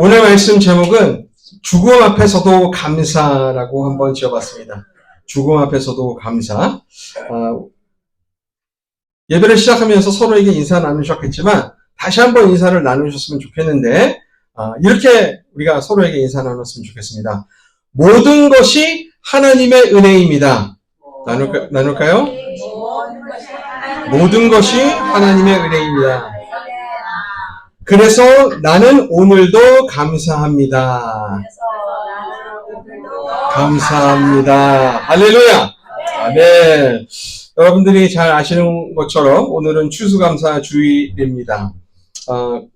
오늘 말씀 제목은 죽음 앞에서도 감사라고 한번 지어봤습니다. 죽음 앞에서도 감사. 아, 예배를 시작하면서 서로에게 인사 나누셨겠지만 다시 한번 인사를 나누셨으면 좋겠는데 아, 이렇게 우리가 서로에게 인사 나눴으면 좋겠습니다. 모든 것이 하나님의 은혜입니다. 나눌까, 나눌까요? 모든 것이 하나님의 은혜입니다. 그래서 나는 오늘도 감사합니다. 감사합니다. 할렐루야. 아멘. 여러분들이 잘 아시는 것처럼 오늘은 추수감사 주일입니다. 어,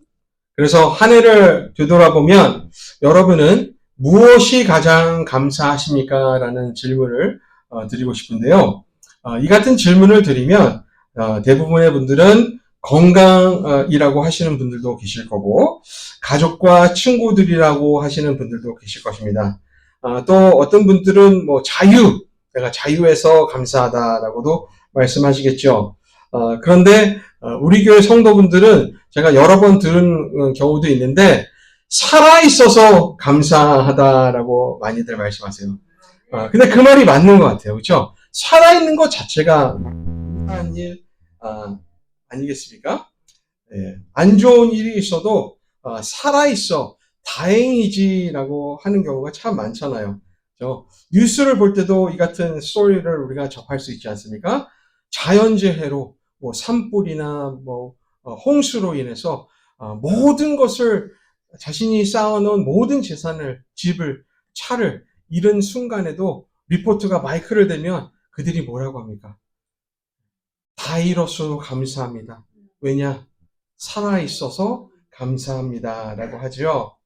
그래서 한 해를 되돌아보면 여러분은 무엇이 가장 감사하십니까? 라는 질문을 어, 드리고 싶은데요. 어, 이 같은 질문을 드리면 어, 대부분의 분들은 건강이라고 하시는 분들도 계실 거고 가족과 친구들이라고 하시는 분들도 계실 것입니다. 아, 또 어떤 분들은 뭐 자유, 내가 자유해서 감사하다라고도 말씀하시겠죠. 어, 그런데 어, 우리 교회 성도분들은 제가 여러 번 들은 어, 경우도 있는데 살아 있어서 감사하다라고 많이들 말씀하세요. 어, 근데 그 말이 맞는 것 같아요, 그렇죠? 살아 있는 것 자체가 한 일, 아, 아니겠습니까? 예, 안 좋은 일이 있어도 어, 살아 있어 다행이지라고 하는 경우가 참 많잖아요. 저 뉴스를 볼 때도 이 같은 스토리를 우리가 접할 수 있지 않습니까? 자연재해로 뭐 산불이나 뭐 어, 홍수로 인해서 어, 모든 것을 자신이 쌓아놓은 모든 재산을 집을 차를 잃은 순간에도 리포트가 마이크를 대면 그들이 뭐라고 합니까? 다 잃었어도 감사합니다. 왜냐? 살아있어서 감사합니다. 라고 하죠.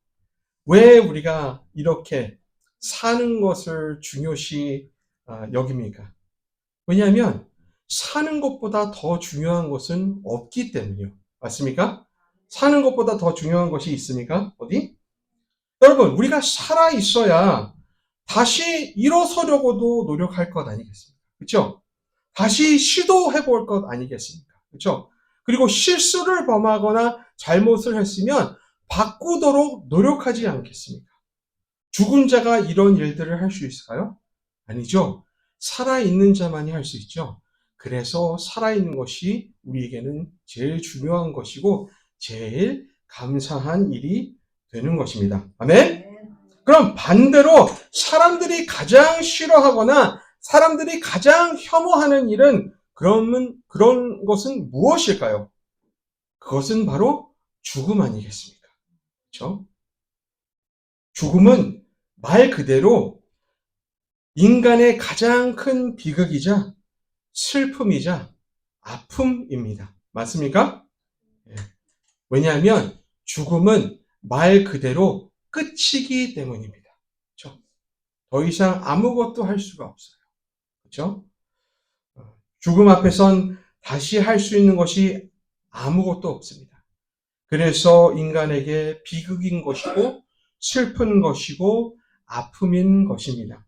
왜 우리가 이렇게 사는 것을 중요시 아, 여깁니까? 왜냐하면 사는 것보다 더 중요한 것은 없기 때문이요. 맞습니까? 사는 것보다 더 중요한 것이 있습니까? 어디? 여러분, 우리가 살아 있어야 다시 일어서려고도 노력할 것 아니겠습니까? 그렇죠? 다시 시도해 볼 것 아니겠습니까? 그렇죠? 그리고 실수를 범하거나 잘못을 했으면 바꾸도록 노력하지 않겠습니까? 죽은 자가 이런 일들을 할 수 있을까요? 아니죠. 살아있는 자만이 할 수 있죠. 그래서 살아있는 것이 우리에게는 제일 중요한 것이고 제일 감사한 일이 되는 것입니다. 아멘? 그럼 반대로 사람들이 가장 싫어하거나 사람들이 가장 혐오하는 일은 그러면 그런 것은 무엇일까요? 그것은 바로 죽음 아니겠습니까? 그렇죠? 죽음은 말 그대로 인간의 가장 큰 비극이자 슬픔이자 아픔입니다. 맞습니까? 예. 왜냐하면 죽음은 말 그대로 끝이기 때문입니다. 그렇죠? 더 이상 아무것도 할 수가 없어요. 그렇죠? 죽음 앞에선 다시 할 수 있는 것이 아무것도 없습니다. 그래서 인간에게 비극인 것이고 슬픈 것이고 아픔인 것입니다.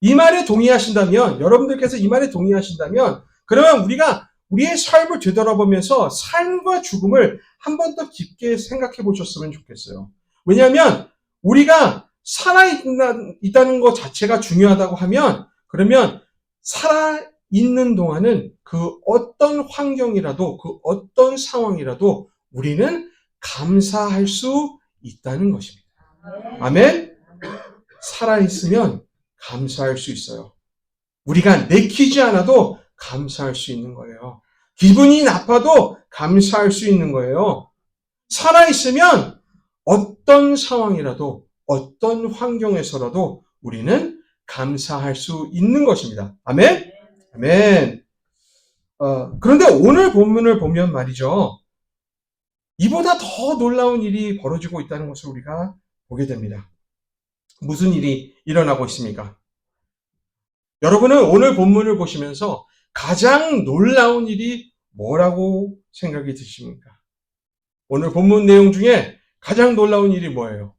이 말에 동의하신다면 여러분들께서 이 말에 동의하신다면 그러면 우리가 우리의 삶을 되돌아보면서 삶과 죽음을 한 번 더 깊게 생각해 보셨으면 좋겠어요. 왜냐하면 우리가 살아있다는 것 자체가 중요하다고 하면 그러면 살아 있는 동안은 그 어떤 환경이라도 그 어떤 상황이라도 우리는 감사할 수 있다는 것입니다. 아멘? 살아있으면 감사할 수 있어요. 우리가 내키지 않아도 감사할 수 있는 거예요. 기분이 나빠도 감사할 수 있는 거예요. 살아있으면 어떤 상황이라도 어떤 환경에서라도 우리는 감사할 수 있는 것입니다. 아멘? 아멘. 어, 그런데 오늘 본문을 보면 말이죠. 이보다 더 놀라운 일이 벌어지고 있다는 것을 우리가 보게 됩니다. 무슨 일이 일어나고 있습니까? 여러분은 오늘 본문을 보시면서 가장 놀라운 일이 뭐라고 생각이 드십니까? 오늘 본문 내용 중에 가장 놀라운 일이 뭐예요?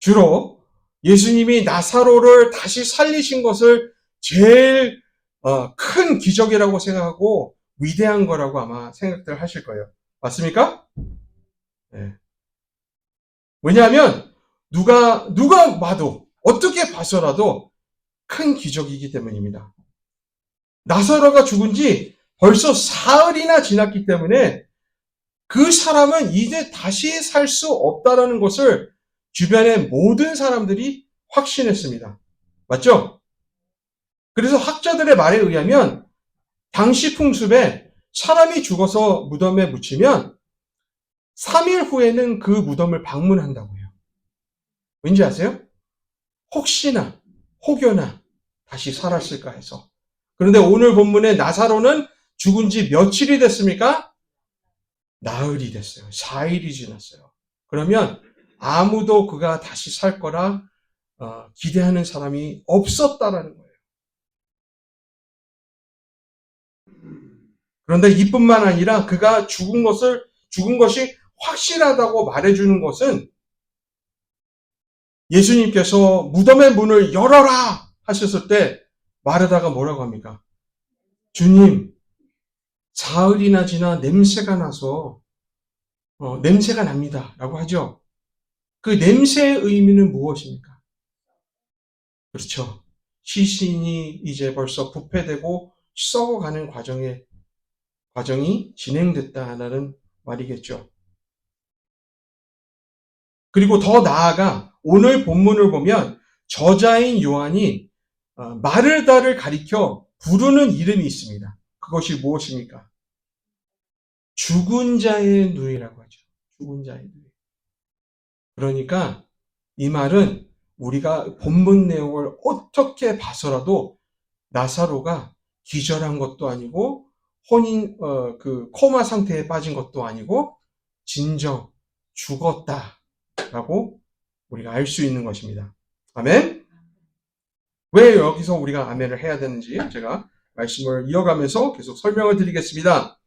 주로 예수님이 나사로를 다시 살리신 것을 제일 어, 큰 기적이라고 생각하고 위대한 거라고 아마 생각들 하실 거예요. 맞습니까? 네. 왜냐하면 누가 누가 봐도 어떻게 봐서라도 큰 기적이기 때문입니다. 나사로가 죽은 지 벌써 사흘이나 지났기 때문에 그 사람은 이제 다시 살 수 없다라는 것을 주변의 모든 사람들이 확신했습니다. 맞죠? 그래서 학자들의 말에 의하면 당시 풍습에 사람이 죽어서 무덤에 묻히면 3일 후에는 그 무덤을 방문한다고 해요. 왠지 아세요? 혹시나, 혹여나 다시 살았을까 해서. 그런데 오늘 본문의 나사로는 죽은 지 며칠이 됐습니까? 나흘이 됐어요. 4일이 지났어요. 그러면 아무도 그가 다시 살 거라 어, 기대하는 사람이 없었다라는 거예요. 그런데 이뿐만 아니라 그가 죽은 것을 죽은 것이 확실하다고 말해주는 것은 예수님께서 무덤의 문을 열어라 하셨을 때 마르다가 뭐라고 합니까? 주님, 사흘이나 지나 냄새가 나서 어, 냄새가 납니다. 라고 하죠. 그 냄새의 의미는 무엇입니까? 그렇죠. 시신이 이제 벌써 부패되고 썩어가는 과정에 과정이 진행됐다는 말이겠죠. 그리고 더 나아가 오늘 본문을 보면 저자인 요한이 어, 마르다를 가리켜 부르는 이름이 있습니다. 그것이 무엇입니까? 죽은 자의 누이라고 하죠. 죽은 자의 누이. 그러니까 이 말은 우리가 본문 내용을 어떻게 봐서라도 나사로가 기절한 것도 아니고 혼인 어, 그 코마 상태에 빠진 것도 아니고 진정 죽었다라고 우리가 알 수 있는 것입니다. 아멘. 왜 여기서 우리가 아멘을 해야 되는지 제가 말씀을 이어가면서 계속 설명을 드리겠습니다.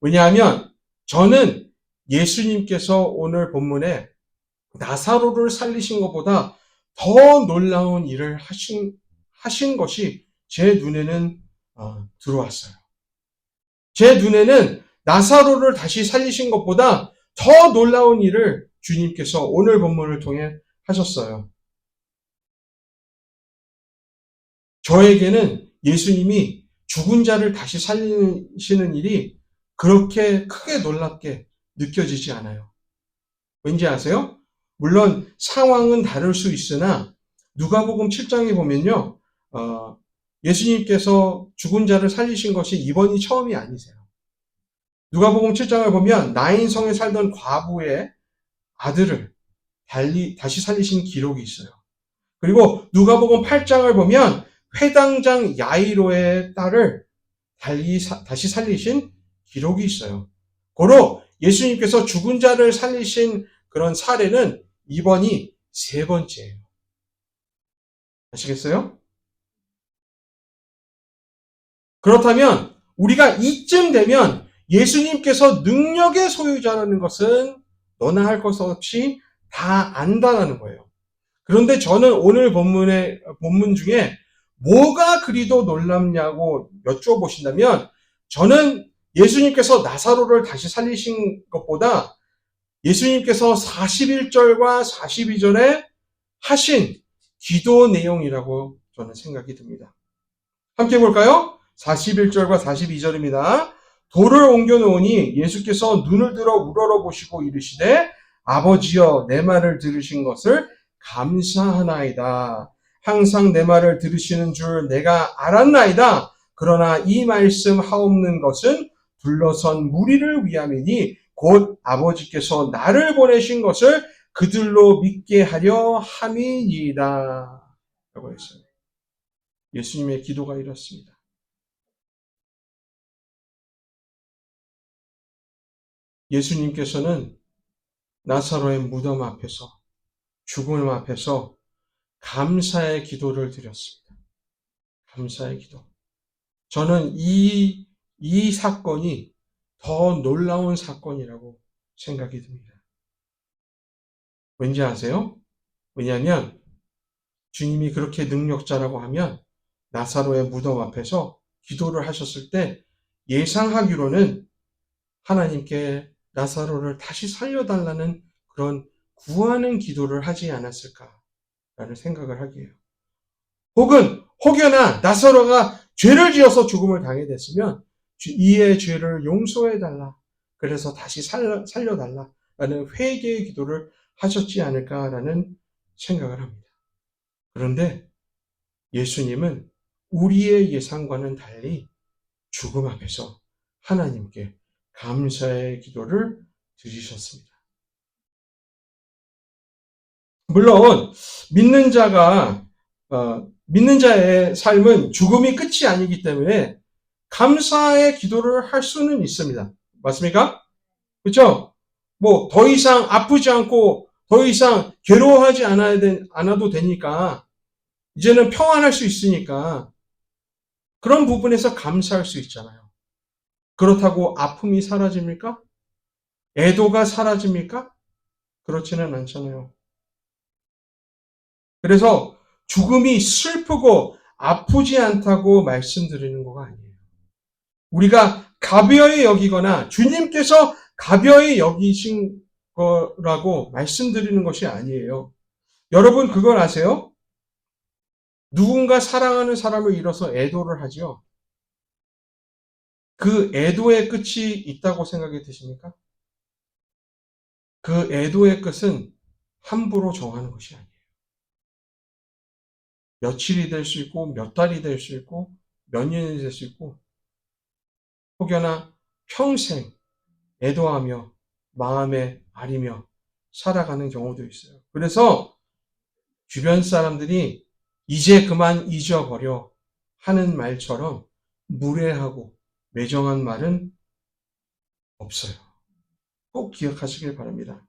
왜냐하면 저는 예수님께서 오늘 본문에 나사로를 살리신 것보다 더 놀라운 일을 하신, 하신 것이 제 눈에는 어, 들어왔어요. 제 눈에는 나사로를 다시 살리신 것보다 더 놀라운 일을 주님께서 오늘 본문을 통해 하셨어요. 저에게는 예수님이 죽은 자를 다시 살리시는 일이 그렇게 크게 놀랍게 느껴지지 않아요. 왠지 아세요? 물론 상황은 다를 수 있으나 누가복음 7장에 보면요. 어, 예수님께서 죽은 자를 살리신 것이 이번이 처음이 아니세요. 누가복음 7장을 보면 나인성에 살던 과부의 아들을 달리 다시 살리신 기록이 있어요. 그리고 누가복음 8장을 보면 회당장 야이로의 딸을 달리 다시 살리신 기록이 있어요. 고로 예수님께서 죽은 자를 살리신 그런 사례는 이번이 세 번째예요. 아시겠어요? 그렇다면 우리가 이쯤 되면 예수님께서 능력의 소유자라는 것은 너나 할 것 없이 다 안다라는 거예요. 그런데 저는 오늘 본문의 본문 중에 뭐가 그리도 놀랍냐고 여쭤보신다면 저는 예수님께서 나사로를 다시 살리신 것보다 예수님께서 41절과 42절에 하신 기도 내용이라고 저는 생각이 듭니다. 함께 볼까요? 41절과 42절입니다. 돌을 옮겨 놓으니 예수께서 눈을 들어 우러러 보시고 이르시되 아버지여 내 말을 들으신 것을 감사하나이다. 항상 내 말을 들으시는 줄 내가 알았나이다. 그러나 이 말씀 하옵는 것은 둘러선 무리를 위함이니 곧 아버지께서 나를 보내신 것을 그들로 믿게 하려 함이니이다. 라고 했어요. 예수님의 기도가 이렇습니다. 예수님께서는 나사로의 무덤 앞에서 죽음 앞에서 감사의 기도를 드렸습니다. 감사의 기도. 저는 이, 이 사건이 더 놀라운 사건이라고 생각이 듭니다. 왠지 아세요? 왜냐하면 주님이 그렇게 능력자라고 하면 나사로의 무덤 앞에서 기도를 하셨을 때 예상하기로는 하나님께 나사로를 다시 살려달라는 그런 구하는 기도를 하지 않았을까라는 생각을 하게 해요. 혹은 혹여나 나사로가 죄를 지어서 죽음을 당해 됐으면 이의 죄를 용서해 달라. 그래서 다시 살려, 살려 달라 라는 회개의 기도를 하셨지 않을까라는 생각을 합니다. 그런데 예수님은 우리의 예상과는 달리 죽음 앞에서 하나님께 감사의 기도를 드리셨습니다. 물론 믿는 자가 어, 믿는 자의 삶은 죽음이 끝이 아니기 때문에 감사의 기도를 할 수는 있습니다. 맞습니까? 그렇죠? 뭐 더 이상 아프지 않고 더 이상 괴로워하지 않아야 되, 않아도 되니까 이제는 평안할 수 있으니까 그런 부분에서 감사할 수 있잖아요. 그렇다고 아픔이 사라집니까? 애도가 사라집니까? 그렇지는 않잖아요. 그래서 죽음이 슬프고 아프지 않다고 말씀드리는 거가 아니에요. 우리가 가벼이 여기거나 주님께서 가벼이 여기신 거라고 말씀드리는 것이 아니에요. 여러분 그걸 아세요? 누군가 사랑하는 사람을 잃어서 애도를 하죠. 그 애도의 끝이 있다고 생각이 드십니까? 그 애도의 끝은 함부로 정하는 것이 아니에요. 며칠이 될 수 있고, 몇 달이 될 수 있고, 몇 년이 될 수 있고, 혹여나 평생 애도하며 마음에 아리며 살아가는 경우도 있어요. 그래서 주변 사람들이 이제 그만 잊어버려 하는 말처럼 무례하고 매정한 말은 없어요. 꼭 기억하시길 바랍니다.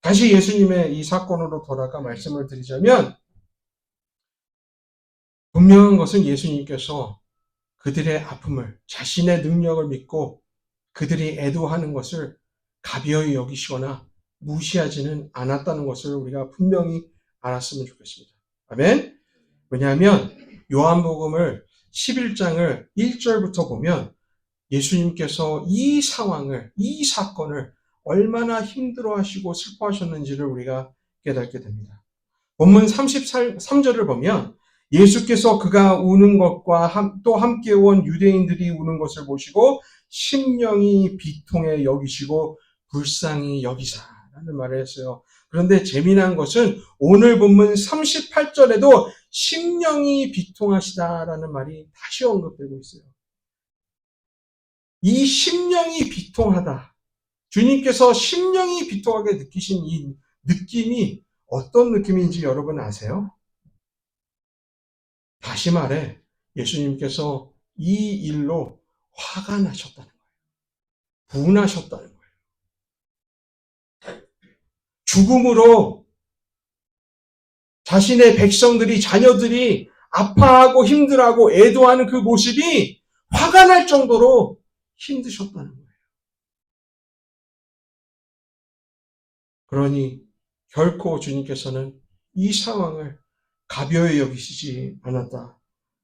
다시 예수님의 이 사건으로 돌아가 말씀을 드리자면 분명한 것은 예수님께서 그들의 아픔을 자신의 능력을 믿고 그들이 애도하는 것을 가벼이 여기시거나 무시하지는 않았다는 것을 우리가 분명히 알았으면 좋겠습니다. 아멘? 왜냐하면 요한복음을 11장을 1절부터 보면 예수님께서 이 상황을, 이 사건을 얼마나 힘들어 하시고 슬퍼하셨는지를 우리가 깨닫게 됩니다. 본문 33절을 보면 예수께서 그가 우는 것과 또 함께 온 유대인들이 우는 것을 보시고 심령이 비통해 여기시고 불쌍히 여기사라는 말을 했어요. 그런데 재미난 것은 오늘 본문 38절에도 심령이 비통하시다라는 말이 다시 언급되고 있어요. 이 심령이 비통하다. 주님께서 심령이 비통하게 느끼신 이 느낌이 어떤 느낌인지 여러분 아세요? 다시 말해 예수님께서 이 일로 화가 나셨다는 거예요. 분하셨다는 거예요. 죽음으로 자신의 백성들이, 자녀들이 아파하고 힘들어하고 애도하는 그 모습이 화가 날 정도로 힘드셨다는 거예요. 그러니 결코 주님께서는 이 상황을 가벼이 여기시지 않았다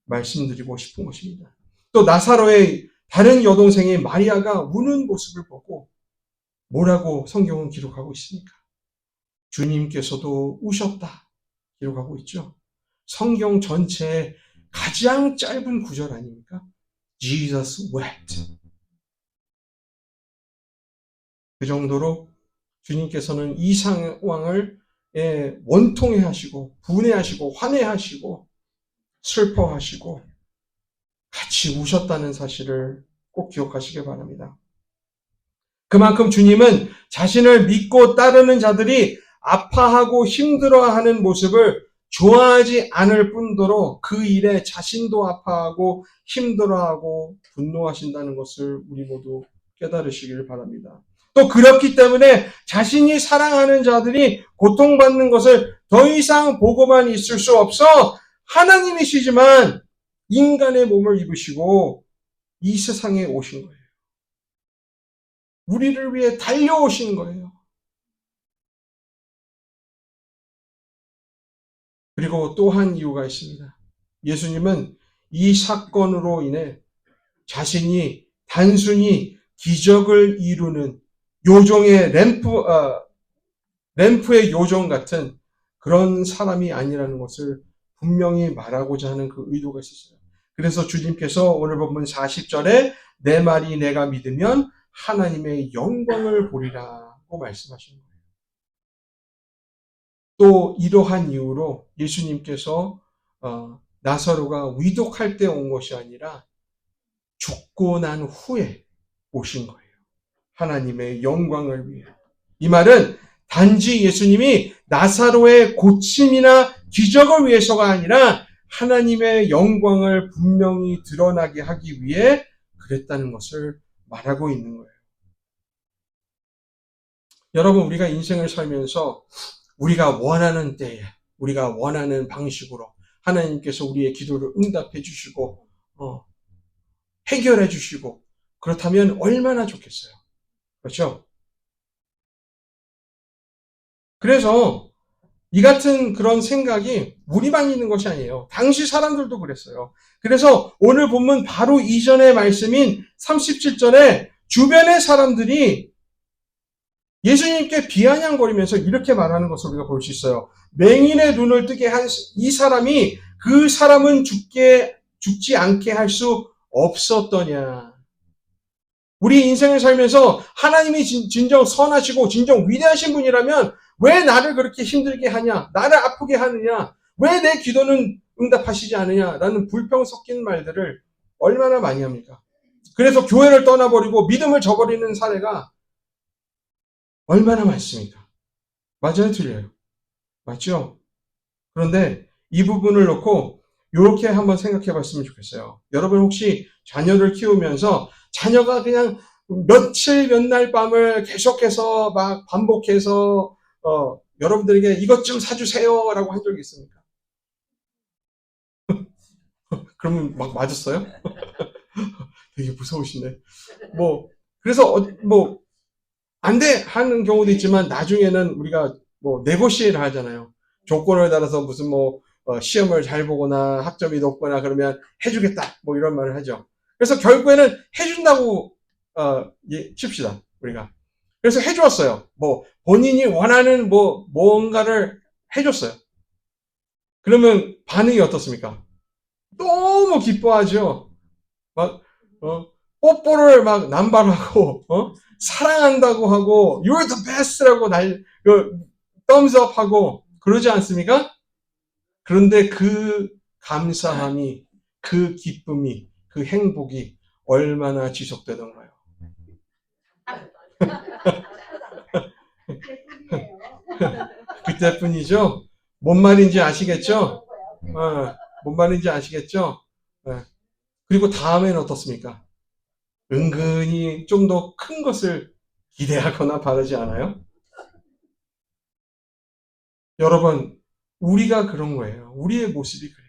말씀드리고 싶은 것입니다. 또 나사로의 다른 여동생의 마리아가 우는 모습을 보고 뭐라고 성경은 기록하고 있습니까? 주님께서도 우셨다 기록하고 있죠. 성경 전체의 가장 짧은 구절 아닙니까? Jesus wept. 그 정도로 주님께서는 이 상황을 예, 원통해 하시고 분해하시고 환해하시고 슬퍼하시고 같이 우셨다는 사실을 꼭 기억하시기 바랍니다. 그만큼 주님은 자신을 믿고 따르는 자들이 아파하고 힘들어하는 모습을 좋아하지 않을 뿐더러 그 일에 자신도 아파하고 힘들어하고 분노하신다는 것을 우리 모두 깨달으시길 바랍니다. 또 그렇기 때문에 자신이 사랑하는 자들이 고통받는 것을 더 이상 보고만 있을 수 없어 하나님이시지만 인간의 몸을 입으시고 이 세상에 오신 거예요. 우리를 위해 달려오신 거예요. 그리고 또 한 이유가 있습니다. 예수님은 이 사건으로 인해 자신이 단순히 기적을 이루는 요종의 램프, 어, 램프의 요정 같은 그런 사람이 아니라는 것을 분명히 말하고자 하는 그 의도가 있었어요. 그래서 주님께서 오늘 본문 40절에 내 말이 내가 믿으면 하나님의 영광을 보리라고 말씀하신 거예요. 또 이러한 이유로 예수님께서 어, 나사로가 위독할 때 온 것이 아니라 죽고 난 후에 오신 거예요. 하나님의 영광을 위해. 이 말은 단지 예수님이 나사로의 고침이나 기적을 위해서가 아니라 하나님의 영광을 분명히 드러나게 하기 위해 그랬다는 것을 말하고 있는 거예요. 여러분, 우리가 인생을 살면서 우리가 원하는 때에, 우리가 원하는 방식으로 하나님께서 우리의 기도를 응답해 주시고, 어, 해결해 주시고, 그렇다면 얼마나 좋겠어요. 그렇죠? 그래서 이 같은 그런 생각이 우리만 있는 것이 아니에요. 당시 사람들도 그랬어요. 그래서 오늘 본문 바로 이전의 말씀인 37절에 주변의 사람들이 예수님께 비아냥거리면서 이렇게 말하는 것을 우리가 볼 수 있어요. 맹인의 눈을 뜨게 한 이 사람이 그 사람은 죽게 죽지 않게 할 수 없었더냐. 우리 인생을 살면서 하나님이 진, 진정 선하시고 진정 위대하신 분이라면 왜 나를 그렇게 힘들게 하냐? 나를 아프게 하느냐? 왜 내 기도는 응답하시지 않느냐? 라는 불평 섞인 말들을 얼마나 많이 합니까? 그래서 교회를 떠나버리고 믿음을 저버리는 사례가 얼마나 많습니까? 맞아요, 틀려요? 맞죠? 그런데 이 부분을 놓고 이렇게 한번 생각해 봤으면 좋겠어요. 여러분 혹시 자녀를 키우면서 자녀가 그냥 며칠 몇 날 밤을 계속해서 막 반복해서 어, 여러분들에게 이것 좀 사주세요라고 한 적이 있습니까? 그러면 막 맞았어요? 되게 무서우시네. 뭐 그래서 어, 뭐안 돼 하는 경우도 있지만 나중에는 우리가 뭐 네고시에를 하잖아요. 조건을 따라서 무슨 뭐 어, 시험을 잘 보거나 학점이 높거나 그러면 해주겠다 뭐 이런 말을 하죠. 그래서 결국에는 해준다고 어, 예, 칩시다 우리가. 그래서 해주었어요. 뭐 본인이 원하는 뭐 뭔가를 해줬어요. 그러면 반응이 어떻습니까? 너무 기뻐하죠. 막 어, 뽀뽀를 막 남발하고 어? 사랑한다고 하고 you're the best라고 날 그, thumbs up 하고 그러지 않습니까? 그런데 그 감사함이 그 기쁨이 그 행복이 얼마나 지속되던가요? 그때뿐이죠. 뭔 말인지 아시겠죠? 어, 뭔 말인지 아시겠죠? 네. 그리고 다음에는 어떻습니까? 은근히 좀 더 큰 것을 기대하거나 바라지 않아요? 여러분, 우리가 그런 거예요. 우리의 모습이 그래요.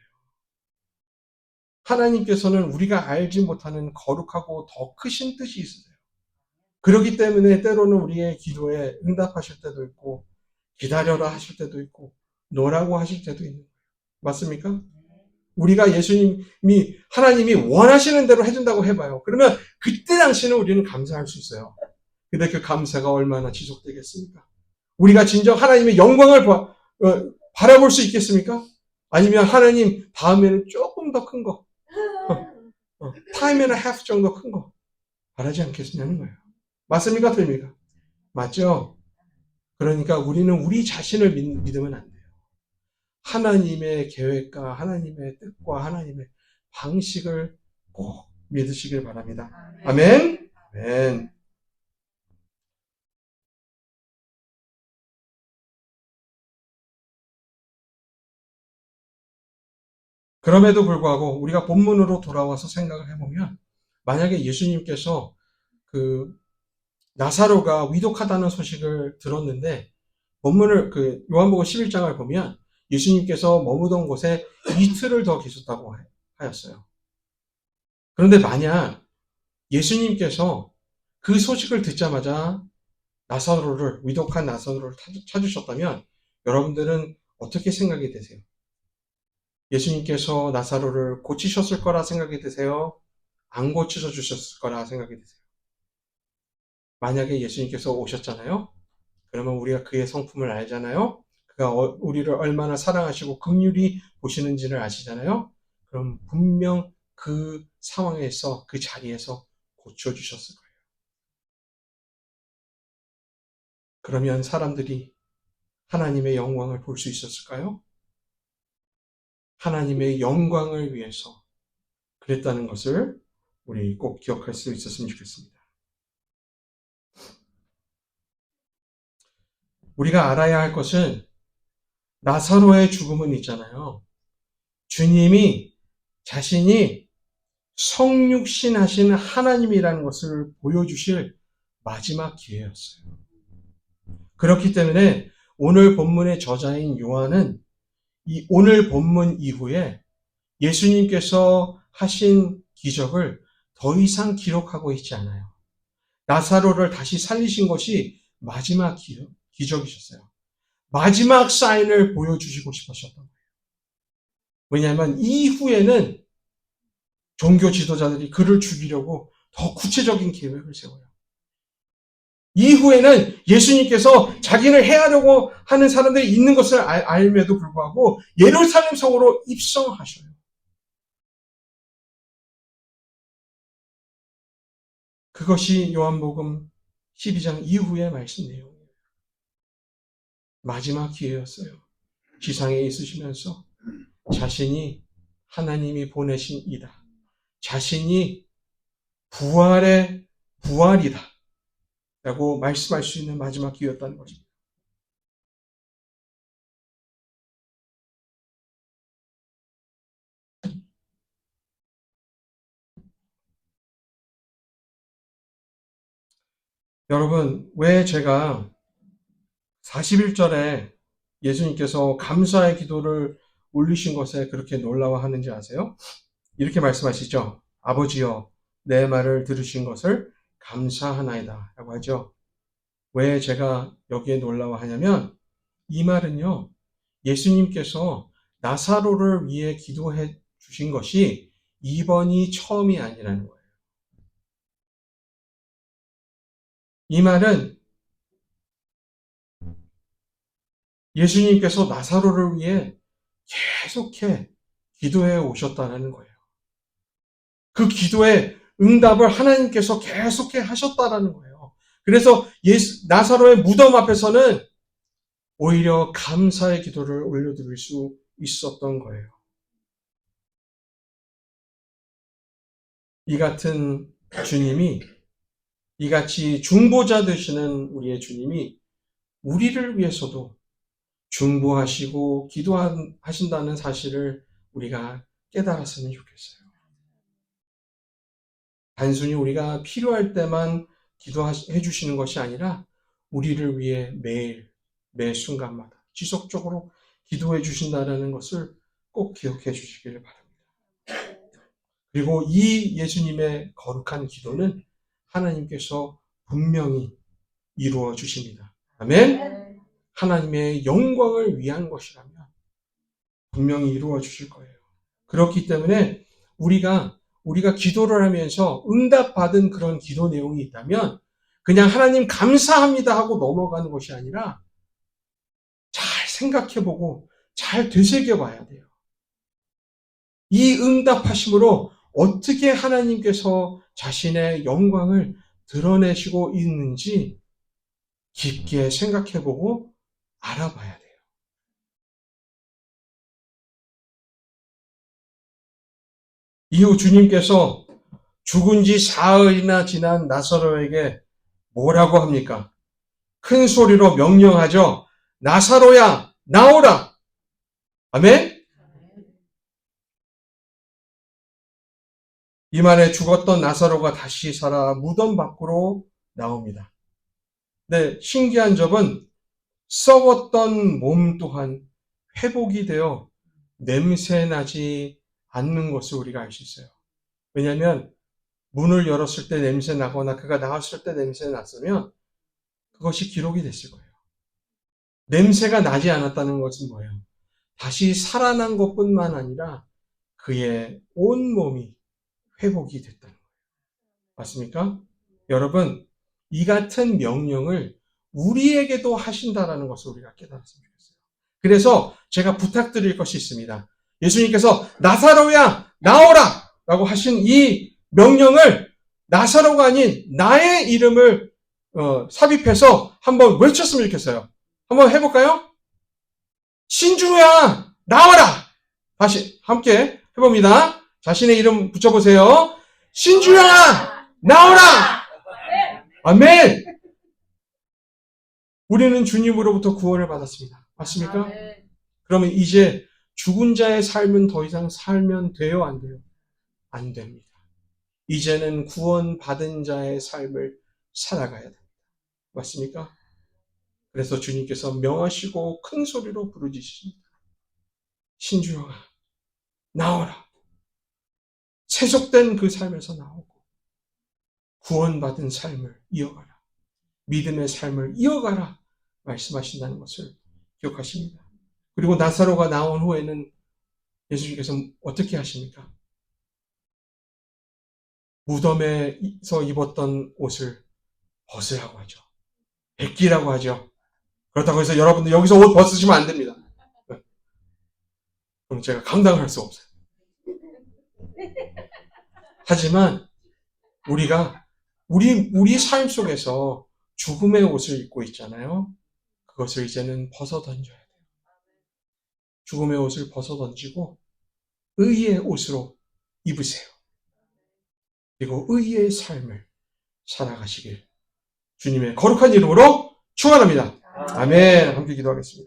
하나님께서는 우리가 알지 못하는 거룩하고 더 크신 뜻이 있으세요. 그렇기 때문에 때로는 우리의 기도에 응답하실 때도 있고, 기다려라 하실 때도 있고, 노라고 하실 때도 있는 거예요. 맞습니까? 우리가 예수님이, 하나님이 원하시는 대로 해준다고 해봐요. 그러면 그때 당시는 우리는 감사할 수 있어요. 근데 그 감사가 얼마나 지속되겠습니까? 우리가 진정 하나님의 영광을 봐, 어, 바라볼 수 있겠습니까? 아니면 하나님 다음에는 조금 더 큰 거, 어, 어, 앤 하프 정도 큰 거 바라지 않겠느냐는 거예요. 맞습니까? 틀립니까? 맞죠? 그러니까 우리는 우리 자신을 믿, 믿으면 안 돼요. 하나님의 계획과 하나님의 뜻과 하나님의 방식을 꼭 믿으시길 바랍니다. 아멘. 아멘. 그럼에도 불구하고 우리가 본문으로 돌아와서 생각을 해보면 만약에 예수님께서 그 나사로가 위독하다는 소식을 들었는데 본문을 그 요한복음 11장을 보면 예수님께서 머무던 곳에 이틀을 더 계셨다고 하였어요. 그런데 만약 예수님께서 그 소식을 듣자마자 나사로를 위독한 나사로를 찾으셨다면 여러분들은 어떻게 생각이 되세요? 예수님께서 나사로를 고치셨을 거라 생각이 드세요? 안 고치셔 주셨을 거라 생각이 드세요? 만약에 예수님께서 오셨잖아요. 그러면 우리가 그의 성품을 알잖아요. 그가 어- 우리를 얼마나 사랑하시고 긍휼히 보시는지를 아시잖아요. 그럼 분명 그 상황에서 그 자리에서 고쳐 주셨을 거예요. 그러면 사람들이 하나님의 영광을 볼 수 있었을까요? 하나님의 영광을 위해서 그랬다는 것을 우리 꼭 기억할 수 있었으면 좋겠습니다. 우리가 알아야 할 것은 나사로의 죽음은 있잖아요. 주님이 자신이 성육신 하신 하나님이라는 것을 보여주실 마지막 기회였어요. 그렇기 때문에 오늘 본문의 저자인 요한은 이 오늘 본문 이후에 예수님께서 하신 기적을 더 이상 기록하고 있지 않아요. 나사로를 다시 살리신 것이 마지막 기, 기적이셨어요. 마지막 사인을 보여주시고 싶으셨던 거예요. 왜냐하면 이후에는 종교 지도자들이 그를 죽이려고 더 구체적인 계획을 세워요. 이후에는 예수님께서 자기를 해하려고 하는 사람들이 있는 것을 알, 알매도 불구하고 예루살렘 성으로 입성하셔요. 그것이 요한복음 12장 이후의 말씀 내용이에요. 마지막 기회였어요. 지상에 있으시면서 자신이 하나님이 보내신 이다. 자신이 부활의 부활이다. 라고 말씀할 수 있는 마지막 기회였다는 것입니다. 여러분, 왜 제가 41절에 예수님께서 감사의 기도를 올리신 것에 그렇게 놀라워하는지 아세요? 이렇게 말씀하시죠. 아버지여, 내 말을 들으신 것을 감사하나이다. 라고 하죠. 왜 제가 여기에 놀라워하냐면, 이 말은요, 예수님께서 나사로를 위해 기도해 주신 것이 이번이 처음이 아니라는 거예요. 이 말은 예수님께서 나사로를 위해 계속해 기도해 오셨다는 거예요. 그 기도에 응답을 하나님께서 계속해 하셨다라는 거예요. 그래서 예수, 나사로의 무덤 앞에서는 오히려 감사의 기도를 올려드릴 수 있었던 거예요. 이 같은 주님이, 이같이 중보자 되시는 우리의 주님이 우리를 위해서도 중보하시고 기도하신다는 사실을 우리가 깨달았으면 좋겠어요. 단순히 우리가 필요할 때만 기도해 주시는 것이 아니라 우리를 위해 매일, 매 순간마다 지속적으로 기도해 주신다는 것을 꼭 기억해 주시기를 바랍니다. 그리고 이 예수님의 거룩한 기도는 하나님께서 분명히 이루어 주십니다. 아멘? 하나님의 영광을 위한 것이라면 분명히 이루어 주실 거예요. 그렇기 때문에 우리가 우리가 기도를 하면서 응답받은 그런 기도 내용이 있다면 그냥 하나님 감사합니다 하고 넘어가는 것이 아니라 잘 생각해보고 잘 되새겨 봐야 돼요. 이 응답하심으로 어떻게 하나님께서 자신의 영광을 드러내시고 있는지 깊게 생각해보고 알아봐야 돼요. 이후 주님께서 죽은 지 사흘이나 지난 나사로에게 뭐라고 합니까? 큰 소리로 명령하죠. 나사로야, 나오라! 아멘? 이 말에 죽었던 나사로가 다시 살아 무덤 밖으로 나옵니다. 네, 신기한 점은 썩었던 몸 또한 회복이 되어 냄새 나지 않는 것을 우리가 알 수 있어요. 왜냐하면 문을 열었을 때 냄새 나거나 그가 나왔을 때 냄새 났으면 그것이 기록이 됐을 거예요. 냄새가 나지 않았다는 것은 뭐예요? 다시 살아난 것뿐만 아니라 그의 온 몸이 회복이 됐다는 거예요. 맞습니까? 여러분, 이 같은 명령을 우리에게도 하신다라는 것을 우리가 깨달았으면 좋겠어요. 그래서 제가 부탁드릴 것이 있습니다. 예수님께서 나사로야 나오라 라고 하신 이 명령을 나사로가 아닌 나의 이름을 어, 삽입해서 한번 외쳤으면 좋겠어요. 한번 해볼까요? 신주야 나와라 다시 함께 해봅니다. 자신의 이름 붙여보세요. 신주야 나오라 아멘 우리는 주님으로부터 구원을 받았습니다. 맞습니까? 그러면 이제 죽은 자의 삶은 더 이상 살면 돼요, 안 돼요? 안 됩니다. 이제는 구원받은 자의 삶을 살아가야 됩니다. 맞습니까? 그래서 주님께서 명하시고 큰 소리로 부르짖으십니다. 신주영아, 나오라. 세속된 그 삶에서 나오고, 구원받은 삶을 이어가라. 믿음의 삶을 이어가라. 말씀하신다는 것을 기억하십니다. 그리고 나사로가 나온 후에는 예수님께서 어떻게 하십니까? 무덤에서 입었던 옷을 벗으라고 하죠. 벗기라고 하죠. 그렇다고 해서 여러분들 여기서 옷 벗으시면 안 됩니다. 네. 그럼 제가 감당할 수 없어요. 하지만 우리가 우리 우리 삶 속에서 죽음의 옷을 입고 있잖아요. 그것을 이제는 벗어 던져야 돼요. 죽음의 옷을 벗어 던지고 의의 옷으로 입으세요. 그리고 의의 삶을 살아가시길 주님의 거룩한 이름으로 축원합니다. 아멘. 함께 기도하겠습니다.